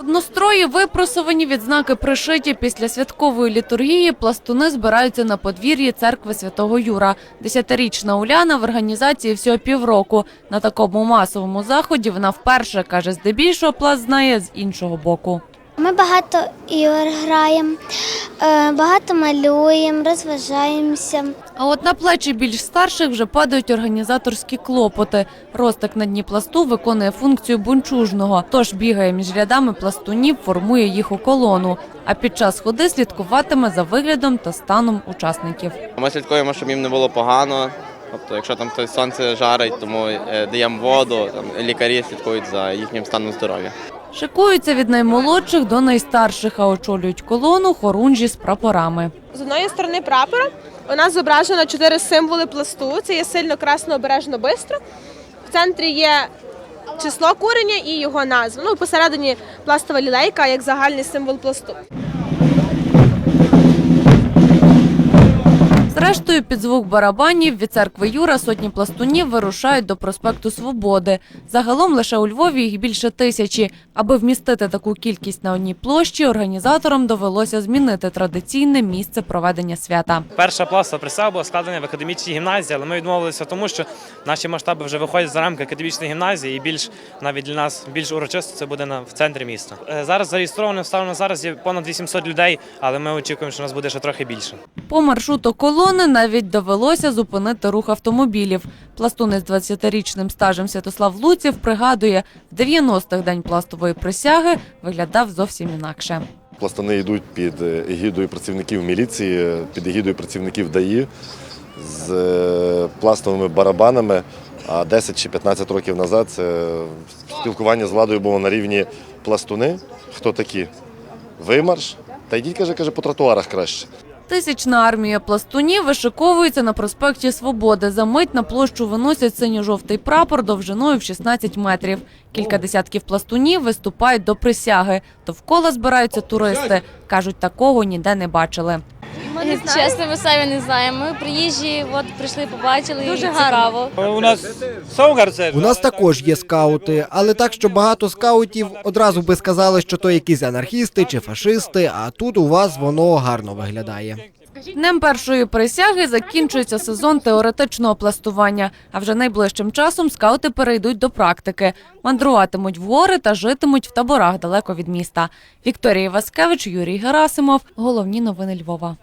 Однострої випросовані відзнаки пришиті після святкової літургії. Пластуни збираються на подвір'ї церкви святого Юра. Десятирічна Уляна в організації всього півроку. На такому масовому заході вона вперше каже, здебільшого пласт знає з іншого боку. Ми багато ігор граємо, е, багато малюємо, розважаємося. А от на плечі більш старших вже падають організаторські клопоти. Ростик на дні пласту виконує функцію бунчужного, тож бігає між рядами пластунів, формує їх у колону. А під час ходи слідкуватиме за виглядом та станом учасників. Ми слідкуємо, щоб їм не було погано. Тобто, якщо там хтось сонце жарить, тому е, даємо воду, там лікарі слідкують за їхнім станом здоров'я. Шикуються від наймолодших до найстарших, а очолюють колону хорунжі з прапорами. З одної сторони прапора у нас зображено чотири символи пласту. Це є сильно красно, обережно, бистро. В центрі є число курення і його назва. Ну, посередині пластова лілейка як загальний символ пласту. Зрештою, під звук барабанів від церкви Юра сотні пластунів вирушають до проспекту Свободи. Загалом лише у Львові їх більше тисячі. Аби вмістити таку кількість на одній площі, організаторам довелося змінити традиційне місце проведення свята. Перша пластова присяга була складена в академічній гімназії, але ми відмовилися тому, що наші масштаби вже виходять за рамки академічної гімназії, і більш навіть для нас більш урочисто це буде на в центрі міста. Е, Зараз зареєстровано на зараз є понад 800 людей, але ми очікуємо, що нас буде ще трохи більше. По маршруту колони навіть довелося зупинити рух автомобілів. Пластуни з 20-річним стажем Святослав Луців пригадує, в 90-х день пластової присяги виглядав зовсім інакше. Пластани йдуть під егідою працівників міліції, під егідою працівників ДАІ з е, пластовими барабанами. А 10 чи 15 років назад це спілкування з владою було на рівні пластуни. Хто такі? Вимарш. Та йдіть, каже, каже, по тротуарах краще. Тисячна армія пластунів вишиковується на проспекті Свободи. За мить на площу виносять синьо-жовтий прапор довжиною в 16 метрів. Кілька десятків пластунів виступають до присяги. Довкола збираються туристи. Кажуть, такого ніде не бачили. Чесно, ми самі не знаємо. Ми приїжджі, от прийшли, побачили і цікаво. У нас У нас також є скаути, але так, що багато скаутів одразу би сказали, що то якісь анархісти чи фашисти, а тут у вас воно гарно виглядає. Днем першої присяги закінчується сезон теоретичного пластування. А вже найближчим часом скаути перейдуть до практики, мандруватимуть в гори та житимуть в таборах далеко від міста. Вікторія Васкевич, Юрій Герасимов. Головні новини Львова.